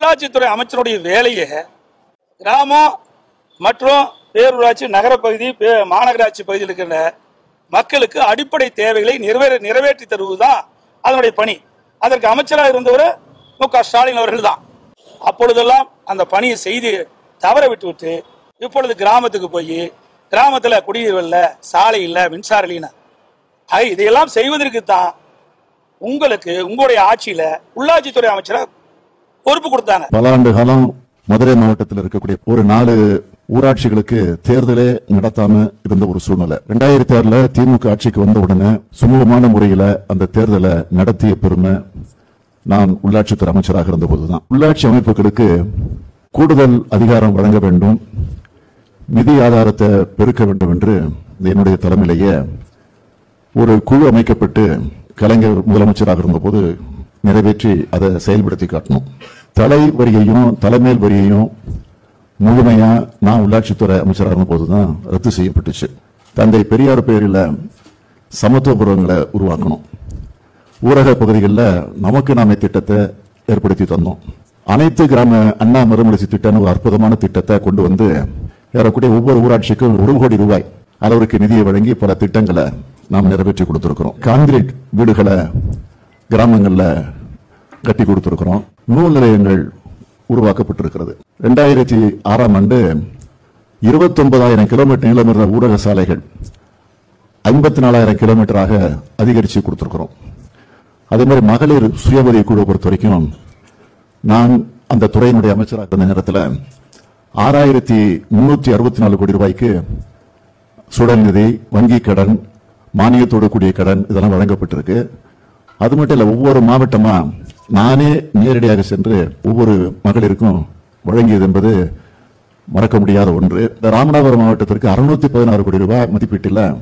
உள்ளாட்சித்துறை அமைச்சருடைய வேலையை கிராமம் மற்றும் பேரூராட்சி நகரப்பகுதி பே- மாநகராட்சி பகுதியில் இருக்கின்ற மக்களுக்கு அடிப்படை தேவைகளை நிறைவேற நிறைவேற்றி தருவதுதான் அதனுடைய பணி. அதற்கு அமைச்சராக இருந்தவர் மு க ஸ்டாலின் அவர்கள் தான். அப்பொழுதெல்லாம் அந்த பணியை செய்து தவற விட்டுவிட்டு இப்பொழுது கிராமத்துக்கு போய் கிராமத்தில் குடிநீர் இல்லை சாலை இல்லை மின்சாரம் இல்லைன்னா ஆக இதையெல்லாம் செய்வதற்கு தான் உங்களுக்கு உங்களுடைய ஆட்சியில் உள்ளாட்சித்துறை அமைச்சராக பொறுப்பு கொடுத்தாங்க. பல ஆண்டு காலம் மதுரை மாவட்டத்தில் இருக்கக்கூடிய ஒரு நாலு ஊராட்சிகளுக்கு தேர்தலே நடத்தாம இருந்த ஒரு சூழ்நிலை. ரெண்டாயிரத்தி ஆறுல திமுக ஆட்சிக்கு வந்த உடனே சுமூகமான முறையில அந்த தேர்தலை நடத்திய பெருமை நான் உள்ளாட்சித்துறை அமைச்சராக இருந்த போதுதான் உள்ளாட்சி அமைப்புகளுக்கு கூடுதல் அதிகாரம் வழங்க வேண்டும். நிதி ஆதாரத்தை பெருக்க வேண்டும் என்று என்னுடைய தலைமையிலேயே ஒரு குழு அமைக்கப்பட்டு கலைஞர் முதலமைச்சராக இருந்தபோது நிறைவேற்றி அதை செயல்படுத்தி காட்டணும். தலை வரியையும் தலைமையில் வரியையும் முழுமையா நான் உள்ளாட்சித்துறை அமைச்சராக இருந்தபோது தான் ரத்து செய்யப்பட்டுச்சு. தந்தை பெரியார் பேரில் சமத்துவபுரங்களை உருவாக்கணும். ஊரக பகுதிகளில் நமக்கு நாமே திட்டத்தை ஏற்படுத்தி தந்தோம். அனைத்து கிராம அண்ணா மறுமலர்ச்சி திட்டம்னு ஒரு அற்புதமான திட்டத்தை கொண்டு வந்து ஏறக்கூடிய ஒவ்வொரு ஊராட்சிக்கும் ஒரு கோடி ரூபாய் அளவிற்கு நிதியை வழங்கி பல திட்டங்களை நாம் நிறைவேற்றி கொடுத்திருக்கிறோம். கான்கிரீட் வீடுகளை கிராமங்களில் கட்டி கொடுத்துருக்குறோம். நூல் நிலையங்கள் உருவாக்கப்பட்டிருக்கிறது. ரெண்டாயிரத்தி ஆறாம் ஆண்டு இருபத்தொன்பதாயிரம் கிலோமீட்டர் நீளம் இருந்த ஊரக சாலைகள் ஐம்பத்தி நாலாயிரம் கிலோமீட்டராக அதிகரித்து கொடுத்துருக்குறோம். அதே மாதிரி மகளிர் சுய உதவி குழு பொறுத்த வரைக்கும் நான் அந்த துறையினுடைய அமைச்சராக இருந்த நேரத்தில் ஆறாயிரத்தி முன்னூற்றி அறுபத்தி நாலு கோடி ரூபாய்க்கு சுடல் நிதி வங்கி கடன் மானியத்தோடு கூடிய கடன் இதெல்லாம் வழங்கப்பட்டிருக்கு. அது மட்டும் இல்ல ஒவ்வொரு மாவட்டமா நானே நேரடியாக சென்று ஒவ்வொரு மகளிருக்கும் வழங்கியது என்பது மறக்க முடியாத ஒன்று. இந்த ராமநாதபுரம் மாவட்டத்திற்கு அறுநூத்தி பதினாறு கோடி ரூபாய் மதிப்பீட்டில்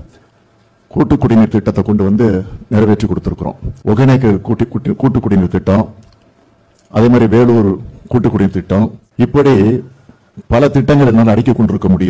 கூட்டு குடிநீர் திட்டத்தை கொண்டு வந்து நிறைவேற்றி கொடுத்துருக்குறோம். ஒகேனக்கல் கூட்டு கூட்டு- கூட்டு குடிநீர் திட்டம் அதே மாதிரி வேலூர் கூட்டு குடிநீர் திட்டம். இப்படி பல திட்டங்கள் என்னால் அடிக்க கொண்டிருக்க முடியும்.